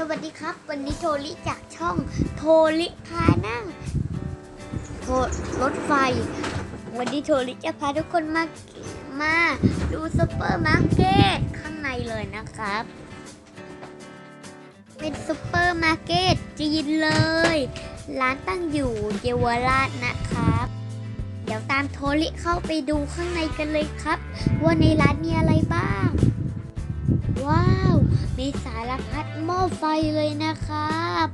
สวัสดีครับ วันนี้โทริจากช่องโทริพานั่งโทรถไฟ วันนี้โทริจะพาทุกคนมามาดูซูเปอร์มาร์เก็ตข้างในเลยนะครับ เป็นซูเปอร์มาร์เก็ตจีนเลย ร้านตั้งอยู่เยาวราชนะครับ เดี๋ยวตามโทริเข้าไปดูข้างในกันเลยครับ ว่าในร้านมีอะไรบ้าง ว้าว มีสารพัดหม้อไฟเลยนะครับ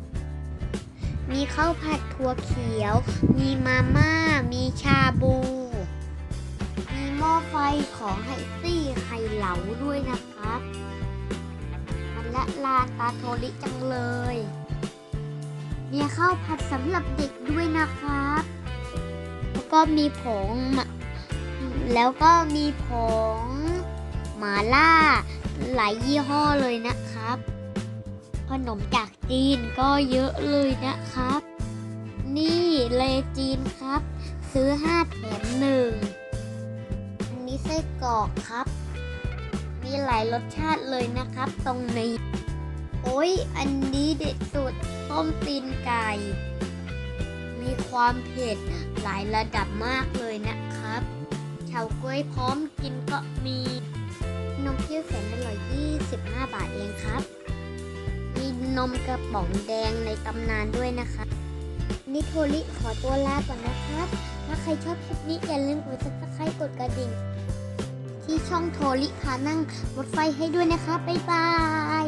มีข้าวผัดถั่วเขียว มีมาม่า มีชาบู มีหม้อไฟของไฮตี้ไข่เหลาด้วยนะครับ มันละลานตาโทริจังเลย มีข้าวผัดสำหรับเด็กด้วยนะครับ แล้วก็มีผง แล้วก็มีผงหมาล่า ลายยี่ห้อเลยนะครับ ขนมจากจีนก็เยอะเลยนะครับ นี่เลจีนครับ ซื้อ 5 แถมหนึ่งอันนี้ไส้กรอกครับ มีหลายรสชาติเลยนะครับ ตรงนี้ โอ้ยอันนี้เด็ดสุดต้มตีนไก่ มีความเผ็ดหลายระดับมากเลยนะครับเฉาก๊วยพร้อมกินก็มีนมเปรี้ยวแสนอ 155 บาทเองครับ มีนมกระป๋องแดงในตำนานด้วยนะคะนิโทริขอตัวลาก่อนนะครับ ถ้าใครชอบคลิปนี้อย่าลืมกดซับสไครต์กดกระดิ่ง ที่ช่องโทริพานั่งรถไฟให้ด้วยนะคะ บ๊ายบาย